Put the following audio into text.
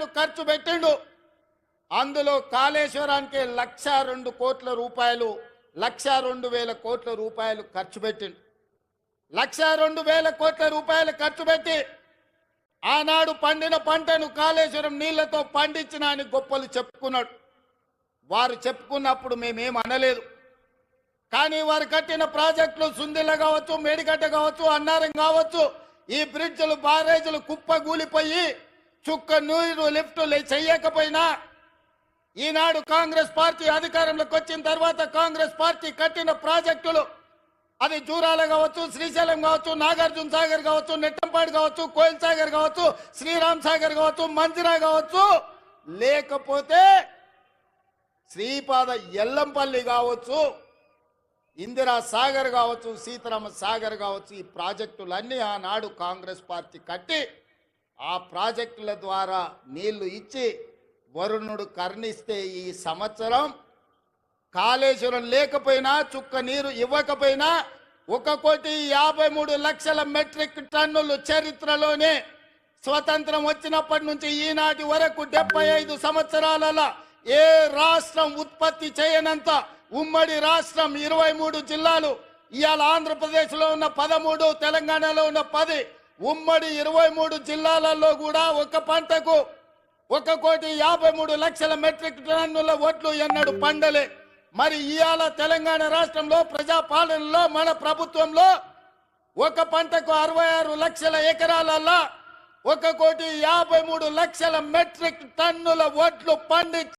ఖర్చు పెట్టిండు. అందులో కాళేశ్వరానికి లక్ష రెండు కోట్ల రూపాయలు లక్ష రెండు వేల కోట్ల రూపాయలు ఖర్చు పెట్టిండు. లక్ష రెండు వేల కోట్ల రూపాయలు ఖర్చు పెట్టి ఆనాడు పండిన పంటను కాళేశ్వరం నీళ్ళతో పండించిన అని గొప్పలు చెప్పుకున్నాడు. వారు చెప్పుకున్నప్పుడు మేమేం అనలేదు. కానీ వారు కట్టిన ప్రాజెక్టులు సుందిల కావచ్చు మేడిగడ్డ కావచ్చు అన్నారం కావచ్చు ఈ బ్రిడ్జ్లు బారేజీలు కుప్పగూలిపోయి చుక్క నీరు లిఫ్టులు చెయ్యకపోయినా ఈనాడు కాంగ్రెస్ పార్టీ అధికారంలోకి వచ్చిన తర్వాత కాంగ్రెస్ పార్టీ కట్టిన ప్రాజెక్టులు అది జూరాల కావచ్చు శ్రీశైలం కావచ్చు నాగార్జున సాగర్ కావచ్చు నెట్టంపాడు కావచ్చు కోయిల్ సాగర్ కావచ్చు శ్రీరామ్ సాగర్ కావచ్చు మంజిరా కావచ్చు లేకపోతే శ్రీపాద ఎల్లంపల్లి కావచ్చు ఇందిరా సాగర్ కావచ్చు సీతారామ సాగర్ కావచ్చు ఈ ప్రాజెక్టులన్నీ ఆనాడు కాంగ్రెస్ పార్టీ కట్టి ఆ ప్రాజెక్టుల ద్వారా నీళ్ళు ఇచ్చి వరుణుడు కర్ణిస్తే ఈ సంవత్సరం కాళేశ్వరం లేకపోయినా చుక్క నీరు ఇవ్వకపోయినా ఒక కోటి యాభై మూడు లక్షల మెట్రిక్ టన్నులు చరిత్రలోనే స్వతంత్రం వచ్చినప్పటి నుంచి ఈనాటి వరకు డెబ్బై ఐదు సంవత్సరాలలో ఏ రాష్ట్రం ఉత్పత్తి చేయనంత ఉమ్మడి రాష్ట్రం ఇరవై మూడు జిల్లాలు ఇవాళ ఆంధ్రప్రదేశ్లో ఉన్న పదమూడు తెలంగాణలో ఉన్న పది ఉమ్మడి ఇరవై మూడు జిల్లాలలో కూడా ఒక పంటకు ఒక కోటి యాభై మూడు లక్షల మెట్రిక్ టన్నుల ఓట్లు ఎన్నడు పండలే. మరి ఇవాళ తెలంగాణ రాష్ట్రంలో ప్రజాపాలనలో మన ప్రభుత్వంలో ఒక పంటకు అరవై ఆరు లక్షల ఎకరాలలో ఒక కోటి యాభై మూడు లక్షల మెట్రిక్ టన్నుల ఓట్లు పండి